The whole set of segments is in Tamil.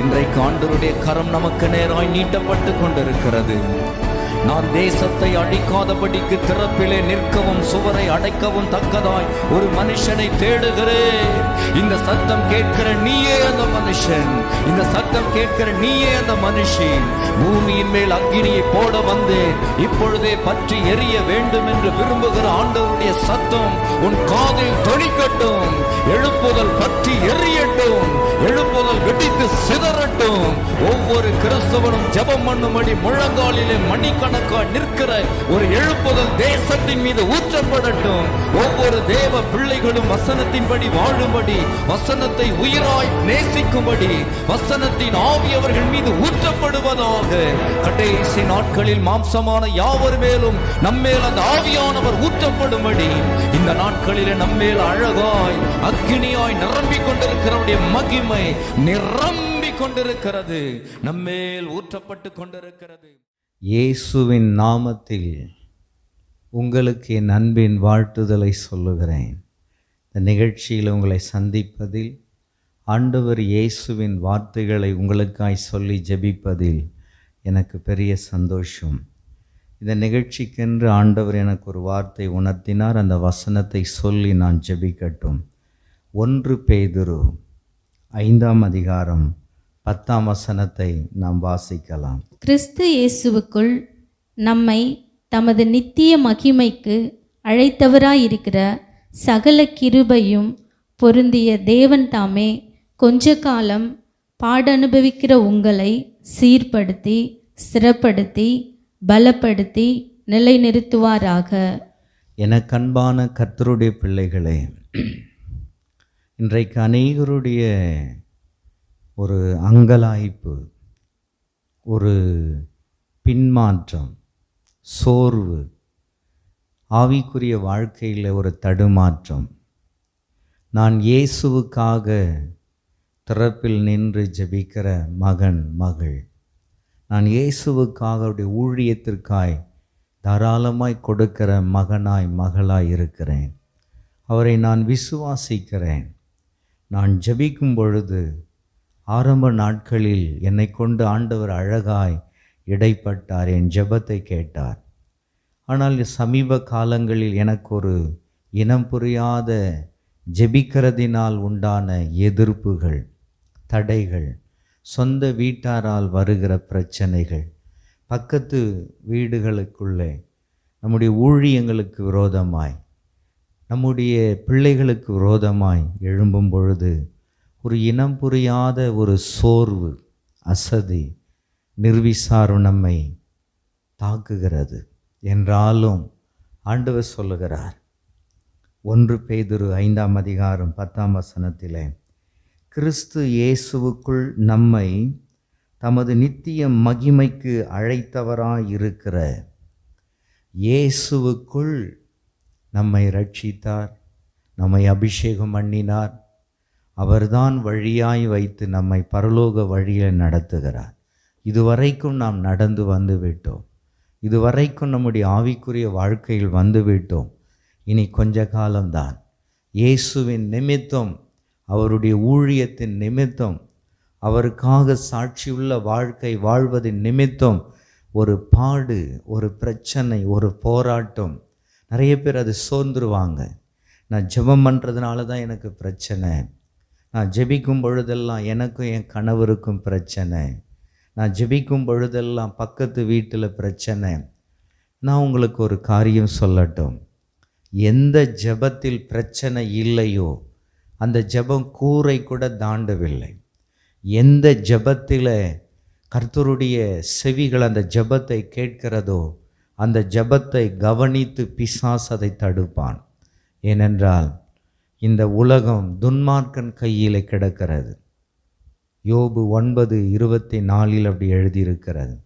இன்றைக்கு ஆண்டருடைய கரம் நமக்கு நேராய் நீட்டப்பட்டு கொண்டிருக்கிறது. நான் தேசத்தை அழிக்காதபடிக்கு திறப்பிலே நிற்கவும் சுவரை அடைக்கவும் தக்கதாய் ஒரு மனுஷனை தேடுகிறேன். இந்த சத்தம் கேட்கிற நீயே அந்த மனுஷன். இந்த சத்தம் கேட்கிற நீயே அந்த மனுஷன். பூமியின் மேல் அக்கினியை போட வந்தேன். இப்பொழுதே பற்றி எரிய வேண்டும் என்று விரும்புகிற ஆண்டவருடைய சத்தம் உன் காதில் தொனிக்கட்டும். எழுப்புதல் பற்றி எரியட்டும். எழுப்புதல் வெடித்து சிதறட்டும். ஒவ்வொரு கிறிஸ்தவனும் ஜபம் பண்ணும்படி முழங்காலிலே மணிக்கணக்காய் நிற்கிற ஒரு எழுப்புதல் தேசத்தின் மீது ஊற்றப்படட்டும். ஒவ்வொரு தேவ பிள்ளைகளும் வசனத்தின்படி வாழும்படி வசனத்தை உயிராய் நேசிக்கும்படி வசனத்தின் ஆவி அவர்கள் மீது ஊற்றப்படுவதாக. கடைசி நாட்களில் மாம்சமான யாவர் மேலும் நம்மேல் அந்த ஆவியானவர் ஊற்றப்படும்படி இந்த நாட்களிலே நம்மேல் அழகாய் அக்கினியாய் நிரம்பிக் கொண்டிருக்கிறவருடைய மகிமை நிரம்பிக் கொண்டிருக்கிறது. நம்மேல் ஊற்றப்பட்டு கொண்டிருக்கிறது. இயேசுவின் நாமத்தில் உங்களுக்கு என் அன்பின் வாழ்த்துதலை சொல்லுகிறேன். இந்த நிகழ்ச்சியில் உங்களை சந்திப்பதில் ஆண்டவர் இயேசுவின் வார்த்தைகளை உங்களுக்காய் சொல்லி ஜெபிப்பதில் எனக்கு பெரிய சந்தோஷம். இந்த நிகழ்ச்சிக்கென்று ஆண்டவர் எனக்கு ஒரு வார்த்தை உணர்த்தினார். அந்த வசனத்தை சொல்லி நான் ஜெபிக்கட்டும். ஒன்று பேதுரு ஐந்தாம் அதிகாரம் பத்தாம் வசனத்தை நாம் வாசிக்கலாம். கிறிஸ்து இயேசுவுக்குள் நம்மை தமது நித்திய மகிமைக்கு அழைத்தவராயிருக்கிற சகல கிருபையும் பொருந்திய தேவன் தாமே கொஞ்ச காலம் பாடனுபவிக்கிற உங்களை சீர்படுத்தி ஸ்திரப்படுத்தி பலப்படுத்தி நிலைநிறுத்துவாராக. எனக்கு அன்பான கர்த்தருடைய பிள்ளைகளே இன்றைக்கு அநேகருடைய ஒரு அங்கலாய்ப்பு ஒரு பின்மாற்றம் சோர்வு ஆவிக்குரிய வாழ்க்கையில் ஒரு தடுமாற்றம். நான் இயேசுவுக்காக திறப்பில் நின்று ஜெபிக்கிற மகன் மகள். நான் இயேசுவுக்காக அவருடைய ஊழியத்திற்காய் தாராளமாய் கொடுக்கிற மகனாய் மகளாய் இருக்கிறேன். அவரை நான் விசுவாசிக்கிறேன். நான் ஜபிக்கும் பொழுது ஆரம்ப நாட்களில் என்னை கொண்டு ஆண்டவர் அழகாய் இடைப்பட்டார் என் ஜெபத்தை கேட்டார். ஆனால் சமீப காலங்களில் எனக்கு ஒரு இனம் புரியாத ஜெபிக்கிறதினால் உண்டான எதிர்ப்புகள் தடைகள் சொந்த வீட்டாரால் வருகிற பிரச்சனைகள் பக்கத்து வீடுகளுக்குள்ளே நம்முடைய ஊழியங்களுக்கு விரோதமாய் நம்முடைய பிள்ளைகளுக்கு விரோதமாய் எழும்பும் பொழுது ஒரு இனம் புரியாத ஒரு சோர்வு அசதி நிர்விசாரம் நம்மை தாக்குகிறது. என்றாலும் ஆண்டவர் சொல்லுகிறார் ஒன்று பெய்திரு ஐந்தாம் அதிகாரம் பத்தாம் வசனத்திலே கிறிஸ்து இயேசுவுக்குள் நம்மை தமது நித்திய மகிமைக்கு அழைத்தவராயிருக்கிற இயேசுவுக்குள் நம்மை ரட்சித்தார் நம்மை அபிஷேகம் பண்ணினார் அவர்தான் வழியாய் வைத்து நம்மை பரலோக வழியில் நடத்துகிறார். இதுவரைக்கும் நாம் நடந்து வந்து விட்டோம். இதுவரைக்கும் நம்முடைய ஆவிக்குரிய வாழ்க்கையில் வந்து விட்டோம். இனி கொஞ்ச காலம்தான். இயேசுவின் நிமித்தம் அவருடைய ஊழியத்தின் நிமித்தம் அவருக்காக சாட்சியுள்ள வாழ்க்கை வாழ்வதின் நிமித்தம் ஒரு பாடு ஒரு பிரச்சனை ஒரு போராட்டம். நிறைய பேர் அது சோர்ந்துருவாங்க. நான் ஜெபம் பண்ணுறதுனால தான் எனக்கு பிரச்சனை. நான் ஜெபிக்கும் பொழுதெல்லாம் எனக்கும் என் கணவருக்கும் பிரச்சனை. நான் ஜெபிக்கும் பொழுதெல்லாம் பக்கத்து வீட்டில் பிரச்சனை. நான் உங்களுக்கு ஒரு காரியம் சொல்லட்டும். எந்த ஜெபத்தில் பிரச்சனை இல்லையோ அந்த ஜெபம் கூரை கூட தாண்டவில்லை. எந்த ஜெபத்தில் கர்த்தருடைய செவிகள் அந்த ஜெபத்தை கேட்கிறதோ அந்த ஜெபத்தை கவனித்து பிசாஸ் அதை தடுப்பான். ஏனென்றால் இந்த உலகம் துன்மார்க்கன் கையில் கிடக்கிறது. யோபு ஒன்பது இருபத்தி நாலில் அப்படி எழுதியிருக்கிறது.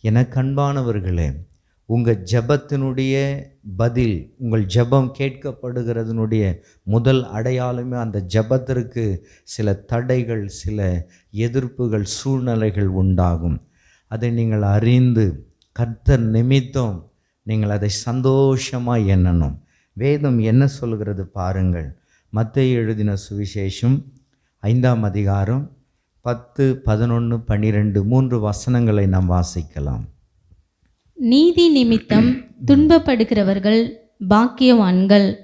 எனக்கு அன்பானவர்களே உங்கள் ஜெபத்தினுடைய பதில் உங்கள் ஜெபம் கேட்கப்படுகிறதுனுடைய முதல் அடையாளமே அந்த ஜெபத்திற்கு சில தடைகள் சில எதிர்ப்புகள் சூழ்நிலைகள் உண்டாகும். அதை நீங்கள் அறிந்து கர்த்தர் நிமித்தம் நீங்கள் அதை சந்தோஷமாக எண்ணணும். வேதம் என்ன சொல்கிறது பாருங்கள். மத்தேயு எழுதின சுவிசேஷம் ஐந்தாம் அதிகாரம் பத்து பதினொன்று பன்னிரெண்டு மூன்று வசனங்களை நாம் வாசிக்கலாம். நீதி நிமித்தம் துன்பப்படுகிறவர்கள் பாக்கியவான்கள்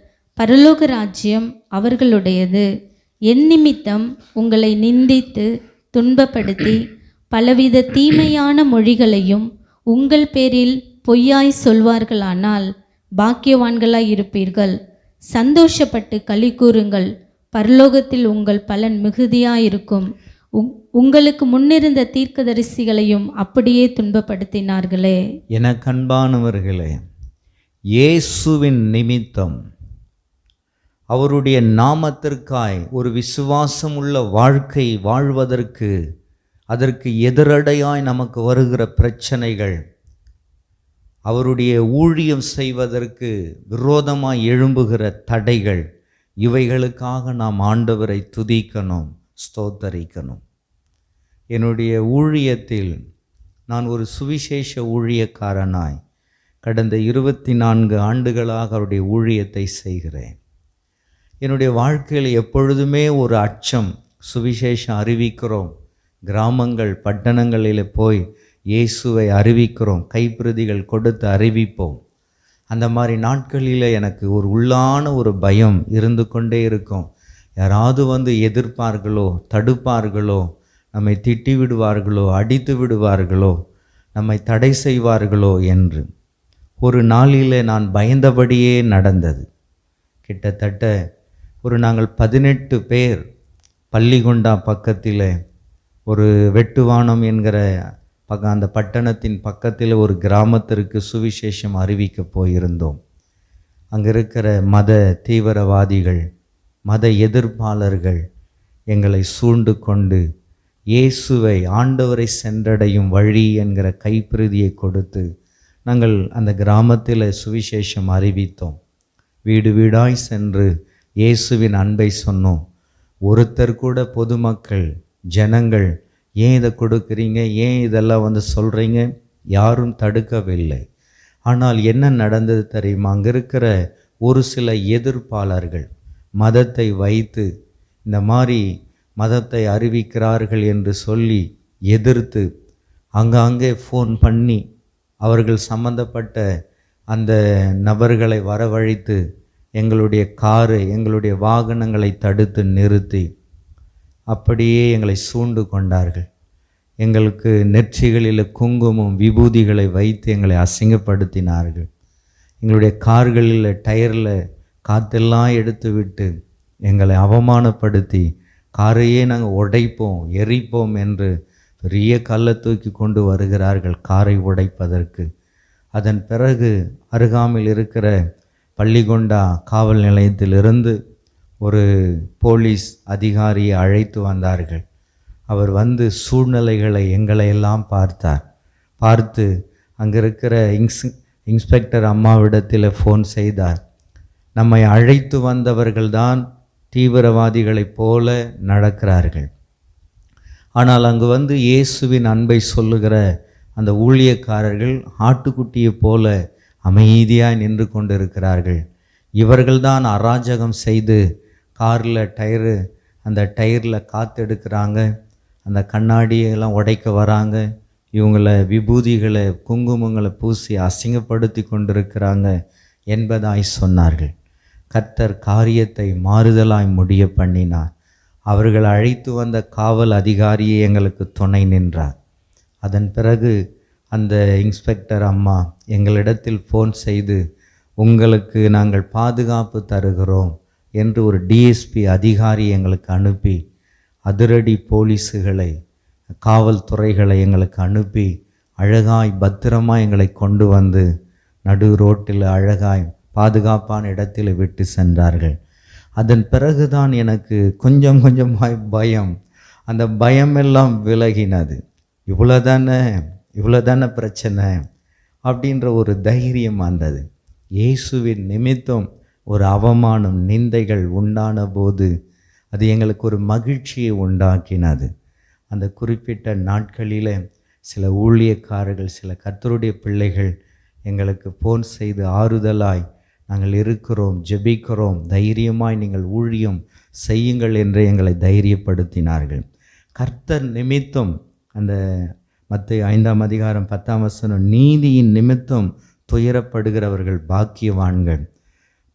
பரலோக ராஜ்யம் அவர்களுடையது. என் நிமித்தம் உங்களை நிந்தித்து துன்பப்படுத்தி பலவித தீமையான மொழிகளையும் உங்கள் பேரில் பொய்யாய் சொல்வார்களானால் பாக்கியவான்களாய் இருப்பீர்கள் சந்தோஷப்பட்டு களி கூறுங்கள். பரலோகத்தில் உங்கள் பலன் மிகுதியாயிருக்கும். உங் உங்களுக்கு முன்னிருந்த தீர்க்கதரிசிகளையும் அப்படியே துன்பப்படுத்தினார்களே. என கண்பானவர்களே இயேசுவின் நிமித்தம் அவருடைய நாமத்திற்காய் ஒரு விசுவாசம் உள்ள வாழ்க்கை வாழ்வதற்கு அதற்கு எதிரடையாய் நமக்கு வருகிற பிரச்சனைகள் அவருடைய ஊழியம் செய்வதற்கு விரோதமாக எழும்புகிற தடைகள் இவைகளுக்காக நாம் ஆண்டவரை துதிக்கணும் ஸ்தோத்தரிக்கணும். என்னுடைய ஊழியத்தில் நான் ஒரு சுவிசேஷ ஊழியக்காரனாய் கடந்த இருபத்தி நான்கு ஆண்டுகளாக அவருடைய ஊழியத்தை செய்கிறேன். என்னுடைய வாழ்க்கையில் எப்பொழுதுமே ஒரு அச்சம் சுவிசேஷம் அறிவிக்கிறோம் கிராமங்கள் பட்டணங்களில் போய் இயேசுவை அறிவிக்கிறோம் கைப்பிரதிகள் கொடுத்து அறிவிப்போம். அந்த மாதிரி நாட்களில் எனக்கு ஒரு உள்ளான ஒரு பயம் இருந்து கொண்டே இருக்கும். யாராவது வந்து எதிர்ப்பார்களோ தடுப்பார்களோ நம்மை திட்டி விடுவார்களோ அடித்து விடுவார்களோ நம்மை தடை செய்வார்களோ என்று. ஒரு நாளில் நான் பயந்தபடியே நடந்தது. கிட்டத்தட்ட ஒரு நாங்கள் பதினெட்டு பேர் பள்ளிகொண்டா பக்கத்தில் ஒரு வெட்டுவானம் என்கிற பக்க அந்த பட்டணத்தின் பக்கத்தில் ஒரு கிராமத்திற்கு சுவிசேஷம் அறிவிக்க போயிருந்தோம். அங்கே இருக்கிற மத தீவிரவாதிகள் மத எதிர்ப்பாளர்கள் எங்களை சூழ்ந்து கொண்டு இயேசுவை ஆண்டவரை சென்றடையும் வழி என்கிற கைப்பிரதியை கொடுத்து நாங்கள் அந்த கிராமத்தில் சுவிசேஷம் அறிவித்தோம். வீடு வீடாய் சென்று இயேசுவின் அன்பை சொன்னோம். ஒருத்தர் கூட பொதுமக்கள் ஜனங்கள் ஏன் இதை கொடுக்குறீங்க? ஏன் இதெல்லாம் வந்து சொல்கிறீங்க யாரும் தடுக்கவில்லை. ஆனால் என்ன நடந்தது தெரியுமா? அங்கே இருக்கிற ஒரு சில எதிர்ப்பாளர்கள் மதத்தை வைத்து இந்த மாதிரி மதத்தை அறிவிக்கிறார்கள் என்று சொல்லி எதிர்த்து அங்கங்கே ஃபோன் பண்ணி அவர்கள் சம்பந்தப்பட்ட அந்த நபர்களை வரவழைத்து எங்களுடைய காரு எங்களுடைய வாகனங்களை தடுத்து நிறுத்தி அப்படியே எங்களை சூண்டு கொண்டார்கள். எங்களுக்கு நெற்றிகளில் குங்குமம் விபூதிகளை வைத்து எங்களை அசிங்கப்படுத்தினார்கள். எங்களுடைய கார்களில் டயரில் காற்றெல்லாம் எடுத்து விட்டு எங்களை அவமானப்படுத்தி காரையே நாங்கள் உடைப்போம் எரிப்போம் என்று பெரிய கல்லை தூக்கி கொண்டு வருகிறார்கள் காரை உடைப்பதற்கு. அதன் பிறகு அருகாமையில் இருக்கிற பள்ளிகொண்டா காவல் நிலையத்திலிருந்து ஒரு போலீஸ் அதிகாரியை அழைத்து வந்தார்கள். அவர் வந்து சூழ்நிலைகளை எங்களை எல்லாம் பார்த்தார். பார்த்து அங்கே இருக்கிற இன்ஸ் இன்ஸ்பெக்டர் அம்மாவிடத்தில் ஃபோன் செய்தார். நம்மை அழைத்து வந்தவர்கள்தான் தீவிரவாதிகளைப் போல நடக்கிறார்கள். ஆனால் அங்கு வந்து இயேசுவின் அன்பை சொல்லுகிற அந்த ஊழியக்காரர்கள் ஆட்டுக்குட்டியைப் போல அமைதியாக நின்று கொண்டிருக்கிறார்கள். இவர்கள்தான் அராஜகம் செய்து காரில் டயரு அந்த டயரில் காற்று எடுக்கிறாங்க அந்த கண்ணாடியெல்லாம் உடைக்க வராங்க. இவங்கள விபூதிகளை குங்குமங்களை பூசி அசிங்கப்படுத்தி கொண்டிருக்கிறாங்க என்பதாய் சொன்னார்கள். கர்த்தர் காரியத்தை மாறுதலாய் முடிய பண்ணினார். அவர்கள் அழைத்து வந்த காவல் அதிகாரியே எங்களுக்கு துணை நின்றார். அதன் பிறகு அந்த இன்ஸ்பெக்டர் அம்மா எங்களிடத்தில் ஃபோன் செய்து உங்களுக்கு நாங்கள் பாதுகாப்பு தருகிறோம். என்று ஒரு டிஎஸ்பி அதிகாரி எங்களுக்கு அனுப்பி அதிரடி போலீஸுகளை காவல்துறைகளை எங்களுக்கு அனுப்பி அழகாய் பத்திரமாக எங்களை கொண்டு வந்து நடு ரோட்டில் அழகாய் பாதுகாப்பான இடத்தில் விட்டு சென்றார்கள். அதன் பிறகுதான் எனக்கு கொஞ்சம் கொஞ்சமாய் பயம். அந்த பயமெல்லாம் விலகினது. இவ்வளோதானே இவ்வளோதானே பிரச்சனை? அப்படின்ற ஒரு தைரியம் வந்தது. இயேசுவின் நிமித்தம் ஒரு அவமானம் நிந்தைகள் உண்டான போது அது எங்களுக்கு ஒரு மகிழ்ச்சியை உண்டாக்கினது. அந்த குறிப்பிட்ட நாட்களில் சில ஊழியக்காரர்கள் சில கர்த்தருடைய பிள்ளைகள் எங்களுக்கு ஃபோன் செய்து ஆறுதலாய் நாங்கள் இருக்கிறோம் ஜெபிக்கிறோம் தைரியமாய் நீங்கள் ஊழியம் செய்யுங்கள் என்று எங்களை தைரியப்படுத்தினார்கள். கர்த்தர் நிமித்தம் அந்த மற்ற ஐந்தாம் அதிகாரம் பத்தாம் வசனம் நீதியின் நிமித்தம் துயரப்படுகிறவர்கள் பாக்கியவான்கள்.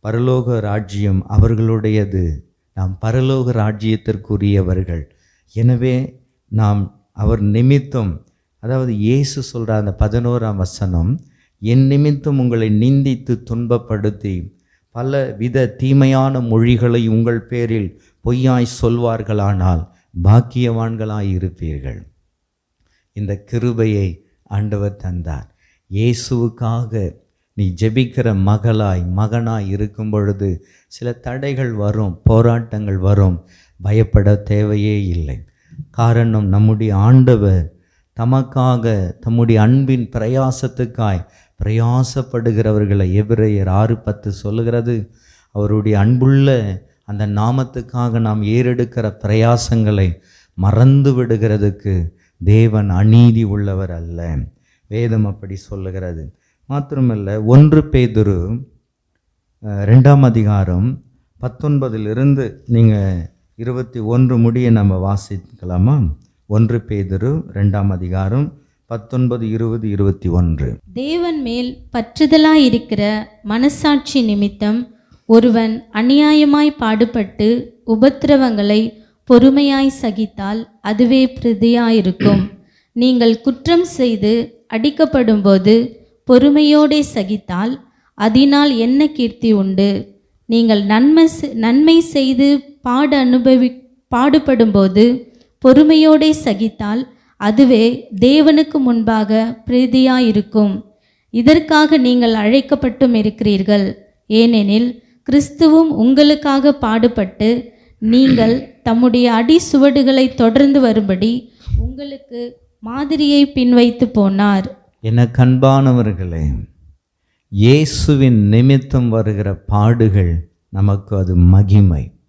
பரலோக ராஜ்யம் அவர்களுடையது. நாம் பரலோக ராஜ்யத்திற்குரியவர்கள். எனவே நாம் அவர் நிமித்தம் அதாவது இயேசு சொல்கிற அந்த பதினோராம் வசனம் என் நிமித்தம் உங்களை நிந்தித்து துன்பப்படுத்தி பல வித தீமையான மொழிகளை உங்கள் பேரில் பொய்யாய் சொல்வார்களானால் பாக்கியவான்களாய் இருப்பீர்கள் இந்த கிருபையை ஆண்டவர் தந்தார். இயேசுவுக்காக நீ ஜெபிக்கிற மகளாய் மகனாய் இருக்கும் பொழுது சில தடைகள் வரும் போராட்டங்கள் வரும். பயப்பட தேவையே இல்லை. காரணம் நம்முடைய ஆண்டவர் தமக்காக தம்முடைய அன்பின் பிரயாசத்துக்காய் பிரயாசப்படுகிறவர்களை எவ்விரையர் ஆறு பத்து சொல்லுகிறது. அவருடைய அன்புள்ள அந்த நாமத்துக்காக நாம் ஏறெடுக்கிற பிரயாசங்களை மறந்து விடுகிறதுக்கு தேவன் அநீதி உள்ளவர் அல்ல. வேதம் அப்படி சொல்லுகிறது. மாத்திரமல்ல ஒன்று பேதுரு ரெண்டாம் அதிகாரம் பத்தொன்பதிலிருந்து நீங்கள் இருபத்தி ஒன்று முடிய நம்ம வாசிக்கலாமா? ஒன்று பேதுரு ரெண்டாம் அதிகாரம் பத்தொன்பது இருபது இருபத்தி ஒன்று. தேவன் மேல் பற்றுதலாயிருக்கிற மனசாட்சி நிமித்தம் ஒருவன் அநியாயமாய் பாடுபட்டு உபத்திரவங்களை பொறுமையாய் சகித்தால் அதுவே பிரதியாயிருக்கும். நீங்கள் குற்றம் செய்து அடிக்கப்படும்போது பொறுமையோடே சகித்தால் அதனால் என்ன கீர்த்தி உண்டு? நீங்கள் நன்மை செ- நன்மை செய்து பாடு அனுபவி பாடுபடும்போது பொறுமையோடே சகித்தால் அதுவே தேவனுக்கு முன்பாக பிரீதியாயிருக்கும். இதற்காக நீங்கள் அழைக்கப்பட்டும் இருக்கிறீர்கள். ஏனெனில் கிறிஸ்துவும் உங்களுக்காக பாடுபட்டு நீங்கள் தம்முடைய அடி சுவடுகளை தொடர்ந்து வரும்படி உங்களுக்கு மாதிரியை பின்வைத்து போனார். என கண்பானவர்களே இயேசுவின் நிமித்தம் வருகிற பாடுகள் நமக்கு அது மகிமை.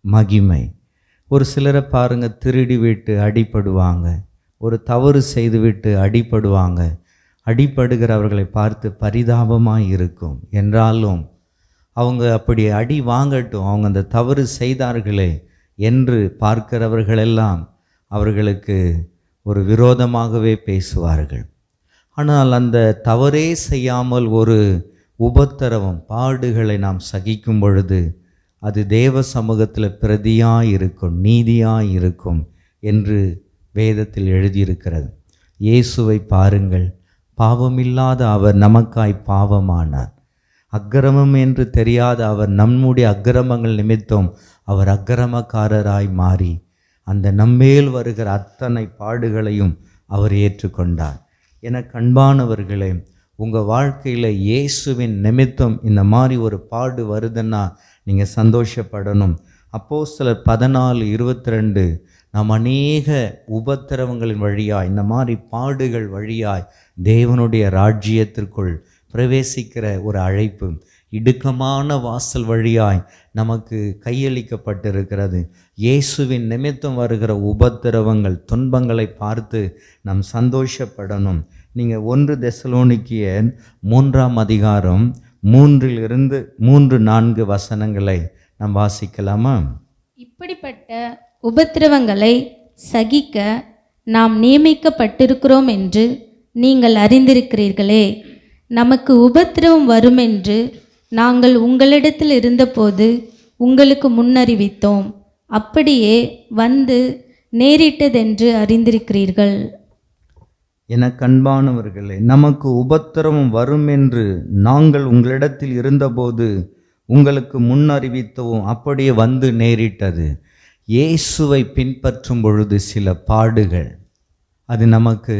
மகிமை. ஒரு சிலரை பாருங்கள் திருடி விட்டு அடிபடுவாங்க. ஒரு தவறு செய்துவிட்டு அடிபடுவாங்க. அடிபடுகிறவர்களை பார்த்து பரிதாபமாக இருக்கும். என்றாலும் அவங்க அப்படி அடி வாங்கட்டும். அவங்க அந்த தவறு செய்தார்களே என்று பார்க்கிறவர்களெல்லாம் அவர்களுக்கு ஒரு விரோதமாகவே பேசுவார்கள். ஆனால் அந்த தவறே செய்யாமல் ஒரு உபத்திரவம் பாடுகளை நாம் சகிக்கும் பொழுது அது தேவ சமூகத்தில் பிரதியாக இருக்கும் நீதியாக இருக்கும் என்று வேதத்தில் எழுதியிருக்கிறது. இயேசுவை பாருங்கள். பாவமில்லாத அவர் நமக்காய் பாவமானார். அக்கிரமம் என்று தெரியாத அவர் நம்முடைய அக்கிரமங்கள் நிமித்தம் அவர் அக்கிரமக்காரராய் மாறி அந்த நம்மேல் வருகிற அத்தனை பாடுகளையும் அவர் ஏற்றுக்கொண்டார். என கண்பானவர்களே உங்கள் வாழ்க்கையில் இயேசுவின் நிமித்தம் இந்த மாதிரி ஒரு பாடு வருதுன்னா நீங்கள் சந்தோஷப்படணும். அப்போ சிலர் பதினாலு இருபத்தி ரெண்டு நாம் அநேக உபத்திரவங்களின் வழியாய் இந்த மாதிரி பாடுகள் வழியாய் தேவனுடைய ராஜ்யத்திற்குள் பிரவேசிக்கிற ஒரு அழைப்பு. இடுக்கமான வாசல் வழியாய் நமக்கு கையளிக்கப்பட்டிருக்கிறது. இயேசுவின் நிமித்தம் வருகிற உபத்திரவங்கள் துன்பங்களை பார்த்து நாம் சந்தோஷப்படணும். நீங்கள் ஒன்று தெசலோனிக்கிய மூன்றாம் அதிகாரம் மூன்றிலிருந்து மூன்று நான்கு வசனங்களை நாம் வாசிக்கலாமா? இப்படிப்பட்ட உபத்திரவங்களை சகிக்க நாம் நியமிக்கப்பட்டிருக்கிறோம் என்று நீங்கள் அறிந்திருக்கிறீர்களே. நமக்கு உபத்திரவம் வருமென்று நாங்கள் உங்களிடத்தில் இருந்தபோது உங்களுக்கு முன்னறிவித்தோம். அப்படியே வந்து நேரிட்டதென்று அறிந்திருக்கிறீர்கள். என கண்பானவர்களே நமக்கு உபத்திரவம் வரும் என்று நாங்கள் உங்களிடத்தில் இருந்தபோது உங்களுக்கு முன்னறிவித்தவும் அப்படியே வந்து நேரிட்டது. இயேசுவை பின்பற்றும் பொழுது சில பாடுகள். அது நமக்கு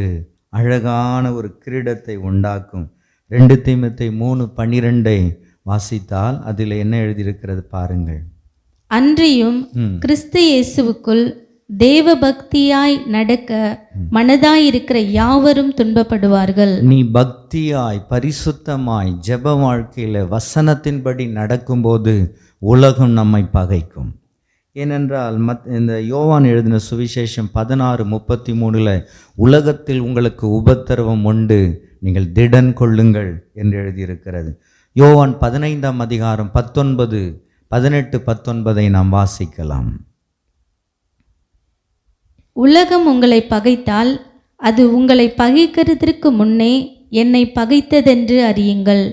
அழகான ஒரு கிரீடத்தை உண்டாக்கும். ரெண்டு தீமத்தை மூணு பன்னிரெண்டை வாசித்தால் அதில் என்ன எழுதியிருக்கிறது பாருங்கள். அன்றியும் கிறிஸ்து இயேசுவுக்குள் தேவ பக்தியாய் நடக்க மனதாயிருக்கிற யாவரும் துன்பப்படுவார்கள். நீ பக்தியாய் பரிசுத்தமாய் ஜெப வாழ்க்கையில் வசனத்தின்படி நடக்கும்போது உலகம் நம்மை பகைக்கும். ஏனென்றால் மத் இந்த யோவான் எழுதின சுவிசேஷம் பதினாறு முப்பத்தி மூணில் உலகத்தில் உங்களுக்கு உபத்திரவம் உண்டு நீங்கள் திடன் கொள்ளுங்கள் என்று எழுதியிருக்கிறது. யோவான் பதினைந்தாம் அதிகாரம் பத்தொன்பது பதினெட்டு பத்தொன்பதை நாம் வாசிக்கலாம். உலகம் உங்களை பகைத்தால் அது உங்களை பகைக்கிறதற்கு முன்னே என்னை பகைத்ததென்று அறியுங்கள்.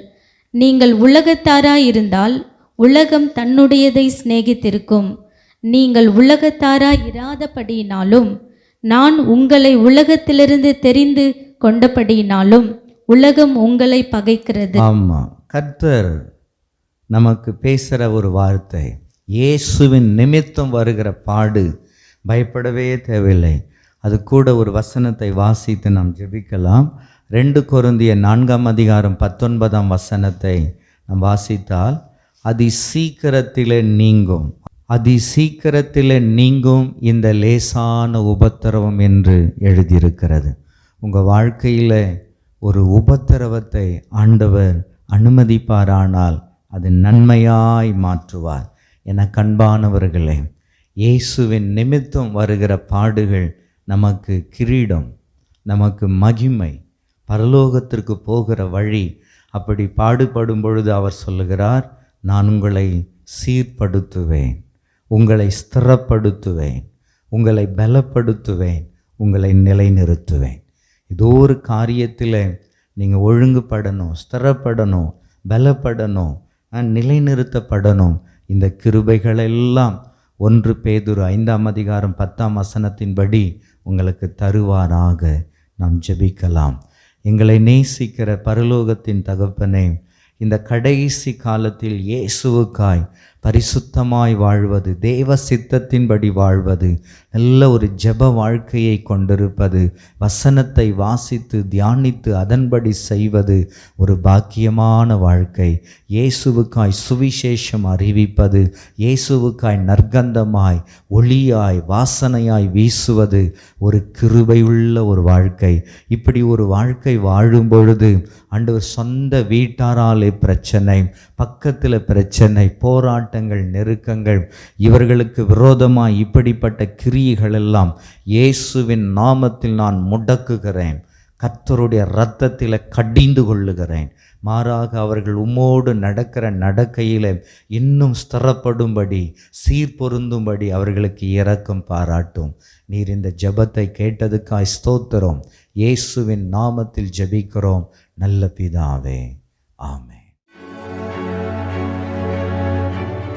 நீங்கள் உலகத்தாராயிருந்தால் உலகம் தன்னுடையதை சிநேகித்திருக்கும். நீங்கள் உலகத்தாராய் இராதபடியினாலும் நான் உங்களை உலகத்திலிருந்து தெரிந்து கொண்டபடியினாலும் உலகம் உங்களை பகைக்கிறது. ஆமாம் கர்த்தர் நமக்கு பேசுகிற ஒரு வார்த்தை இயேசுவின் நிமித்தம் வருகிற பாடு பயப்படவே தேவையில்லை. அது கூட ஒரு வசனத்தை வாசித்து நாம் ஜெபிக்கலாம். ரெண்டு குருந்திய நான்காம் அதிகாரம் பத்தொன்பதாம் வசனத்தை நாம் வாசித்தால் அதி சீக்கிரத்திலே நீங்கும் அதி சீக்கிரத்திலே நீங்கும் இந்த லேசான உபத்திரவம் என்று எழுதியிருக்கிறது. உங்கள் வாழ்க்கையில் ஒரு உபத்திரவத்தை ஆண்டவர் அனுமதிப்பாரானால் அது நன்மையாய் மாற்றுவார். என கண்பானவர்களே இயேசுவின் நிமித்தம் வருகிற பாடுகள் நமக்கு கிரீடம் நமக்கு மகிமை பரலோகத்திற்கு போகிற வழி. அப்படி பாடுபடும் பொழுது அவர் சொல்லுகிறார் நான் உங்களை சீர்படுத்துவேன் உங்களை ஸ்திரப்படுத்துவேன் உங்களை பலப்படுத்துவேன் உங்களை நிலைநிறுத்துவேன். ஏதோ ஒரு காரியத்தில் நீங்கள் ஒழுங்குபடணும் ஸ்திரப்படணும் பலப்படணும் நிலைநிறுத்தப்படணும். இந்த கிருபைகளெல்லாம் ஒன்று பேதுரு ஐந்தாம் அதிகாரம் பத்தாம் வசனத்தின்படி உங்களுக்கு தருவாராக. நாம் ஜெபிக்கலாம். எங்களை நேசிக்கிற பரலோகத்தின் தகப்பனே இந்த கடைசி காலத்தில் இயேசுவுக்காய் பரிசுத்தமாய் வாழ்வது தேவ சித்தத்தின்படி வாழ்வது நல்ல ஒரு ஜெப வாழ்க்கையை கொண்டிருப்பது வசனத்தை வாசித்து தியானித்து அதன்படி செய்வது ஒரு பாக்கியமான வாழ்க்கை. இயேசுவுக்காய் சுவிசேஷம் அறிவிப்பது இயேசுவுக்காய் நற்கந்தமாய் ஒளியாய் வாசனையாய் வீசுவது ஒரு கிருபையுள்ள ஒரு வாழ்க்கை. இப்படி ஒரு வாழ்க்கை வாழும் பொழுது அண்டு சொந்த வீட்டாராலே பிரச்சனை பக்கத்தில் பிரச்சனை போராட்டங்கள் நெருக்கங்கள் இவர்களுக்கு விரோதமாக இப்படிப்பட்ட கிரியைகள் எல்லாம் இயேசுவின் நாமத்தில் நான் முடக்குகிறேன். கர்த்தருடைய இரத்தத்தில் கடிந்து கொள்ளுகிறேன். மாறாக அவர்கள் உம்மோடு நடக்கிற நடக்கையில் இன்னும் ஸ்திரப்படும்படி சீர்பொருந்தும்படி அவர்களுக்கு இறக்கம் பாராட்டும். நீர் இந்த ஜெபத்தை கேட்டதுக்காய் ஸ்தோத்திரம். இயேசுவின் நாமத்தில் ஜெபிக்கிறோம். நல்ல பிதாவே. ஆமே